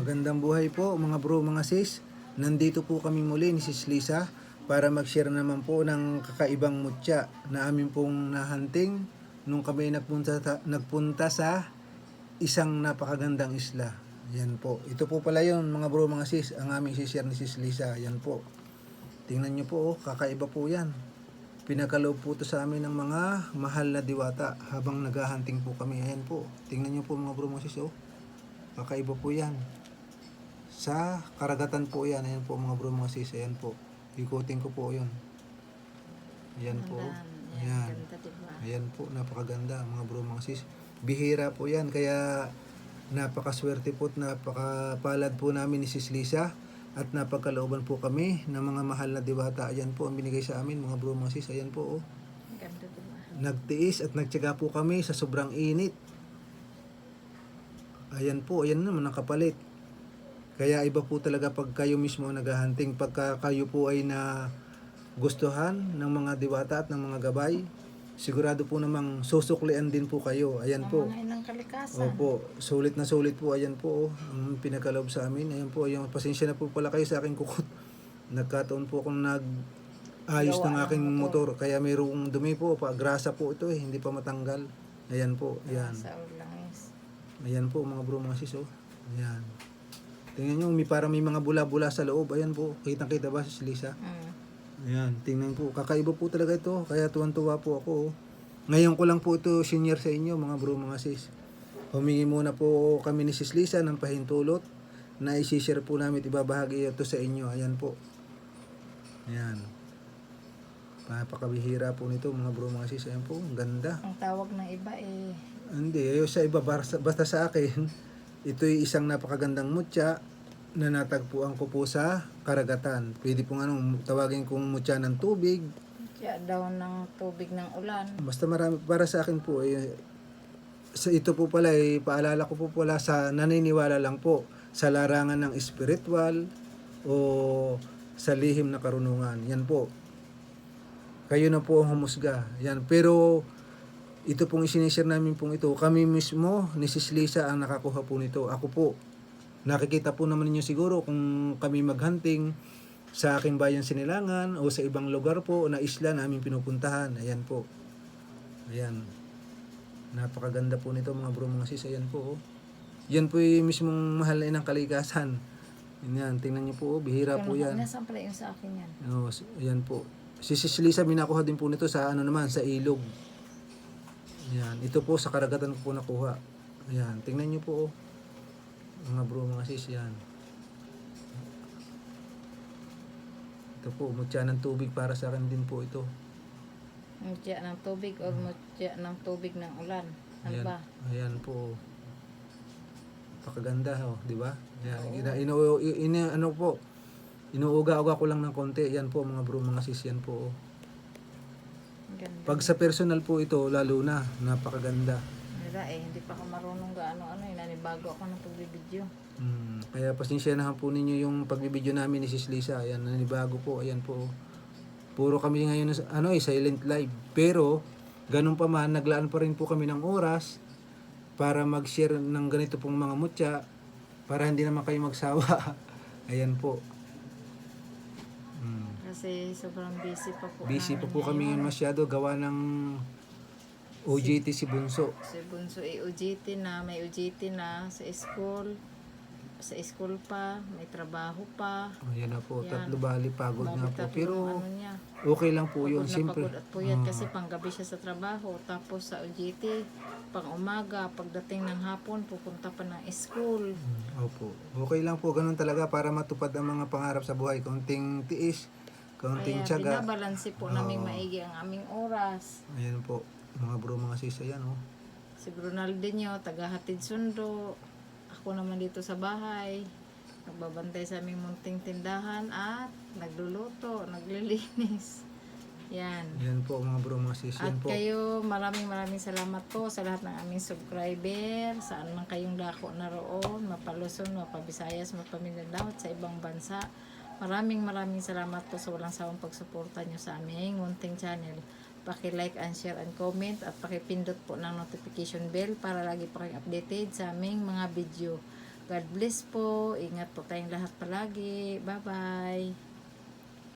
Magandang buhay po mga bro, mga sis. Nandito po kami muli ni Sis Lisa para mag-share naman po ng kakaibang mutya na amin pong nahunting nung kami nagpunta, ta- nagpunta sa isang napakagandang isla. Yan po. Ito po pala yun mga bro, mga sis. Ang aming share ni Sis Lisa. Yan po. Tingnan nyo po, oh, kakaiba po yan. Pinakaloob po ito sa amin ng mga mahal na diwata habang naghahunting po kami. Ayan po. Tingnan nyo po mga bro, mga sis. Oh. Kakaiba po yan. Sa karagatan po yan. Ayan po mga bro mga sis. Ayan po. Ikutin ko po yun. Ayan po. Ayan. Ayan po. Napakaganda mga bro mga sis. Bihira po yan. Kaya napakaswerte po at napakapalad po namin ni Sis Lisa. At napagkalooban po kami ng mga mahal na diwata. Ayan po ang binigay sa amin mga bro mga sis. Ayan po oh. Nagtiis at nagtyaga po kami sa sobrang init. Ayan po, ayan naman ang kapalit. Kaya iba po talaga pag kayo mismo ang naghahunting. Pagka kayo po ay na gustuhan ng mga diwata at ng mga gabay, sigurado po namang susuklian din po kayo. Ayan Ang po. mga inang kalikasan. Opo, sulit na sulit po. Ayan po, oh, ang pinagkaloob sa amin. Ayan po, yung pasensya na po pala kayo sa aking kukot. Nagkataon po akong nag ayos ng ng aking motor. Kaya mayroong dumi po, pa grasa po ito eh, hindi pa matanggal. Ayan po, ayan. Ayan po mga bro, mga sis, oh. Ayan. Tingnan nyo, may parang may mga bula-bula sa loob. Ayan po, kitang-kita ba si Lisa? Mm. Ayan, tingnan po. Kakaiba po talaga ito. Kaya tuwan-tuwa po ako. oh. Ngayon ko lang po ito senior sa inyo, mga bro, mga sis. Humingi muna po kami ni Sis Lisa ng pahintulot na isi-share po namin at ibabahagi ito sa inyo. Ayan po. Ayan. Napakabihira po nito, mga bro, mga sis. Ayan po, ang ganda. Ang tawag ng iba eh, Hindi, ayo sa iba, basta, basta sa akin, ito'y isang napakagandang mutya na natagpuan ko po sa karagatan. Pwede pong anong tawagin kong mutya ng tubig. kaya daw ng tubig ng ulan. Basta marami, para sa akin po, eh, sa ito po pala, eh, paalala ko po pala sa naniniwala lang po sa larangan ng spiritual o sa lihim na karunungan. Yan po. Kayo na po ang humusga. Yan. Pero ito pong isinishare namin pong ito, kami mismo ni Sis Lisa ang nakakuha po nito. Ako po, nakikita po naman ninyo siguro kung kami maghunting sa aking bayan Sinilangan o sa ibang lugar po na isla na aming pinupuntahan. Ayan po. Ayan. Napakaganda po nito mga bro mga sis. Ayan po. Oh. Yan po yung mismong mahal na inang kalikasan. Yan, tingnan niyo po. Oh. Bihira po yan. Nasaan pala yung sa akin yan? Oh, s- ayan po. Si Sis Lisa, minakuha din po nito sa ano naman, sa ilog. Ayan. Ito po sa karagatan ko po nakuha. Ayan. Tingnan niyo po. Oh. Mga bro, mga sis, yan. Ito po, mutya ng tubig para sa akin din po ito. Mutya ng tubig o mutya ng tubig ng ulan. Ano Ayan, ba? ayan po. Pakaganda oh, di ba? Ayan, ina, ino, ina, ano po, inuuga-uga ko lang ng konti. Yan po mga bro, mga sis, yan po. oh. Ganda. Pag sa personal po ito, lalo na, napakaganda. Nila eh, hindi pa ako marunong gaano-ano eh. Nanibago ako ng pagbibideo. Mm, kaya pasensya na po ninyo yung pagbibideo namin ni Sis Lisa. Ayan, nanibago po. Ayan po. Puro kami ngayon, ano eh, silent live. Pero, ganun pa man, naglaan pa rin po kami ng oras para mag-share ng ganito pong mga mutya para hindi naman kayo magsawa. Ayan po. Kasi sobrang busy pa po. Busy pa namin po kami ngayon. masyado gawa ng OJT si Bunso. Si Bunso ay UGT na, may UGT na sa school. Sa school pa, may trabaho pa. Ayan na po, Yan. tatlo bali pagod nga Bali po. tatlo Pero ano niya. okay lang po yun. Pagod na Siyempre. pagod at puyat Ah. kasi panggabi siya sa trabaho. Tapos sa UGT, pang umaga, pagdating ng hapon, pupunta pa ng school. Mm, Opo. Okay lang po, ganun talaga para matupad ang mga pangarap sa buhay. Konting tiis, konting Kaya tiyaga. binabalanse po Oo. naming maigi ang aming oras. Ayan po, mga bro, mga sis, ayan oh. Si Brunaldinho, tagahatid sundo. Ako naman dito sa bahay. Nagbabantay sa aming munting tindahan at nagluluto, naglilinis. Yan. Ayan po, mga bro, mga sis, At yan po. kayo, maraming maraming salamat po sa lahat ng aming subscriber, saan man kayong dako na roon, mapaluzon, mapabisayas, mapamindalaw at sa ibang bansa. Maraming maraming salamat po sa walang sawang pagsuporta nyo sa aming munting channel. Paki-like and share and comment at pakipindot po ng notification bell para lagi pa kayong updated sa aming mga video. God bless po. Ingat po tayong lahat palagi. Bye-bye.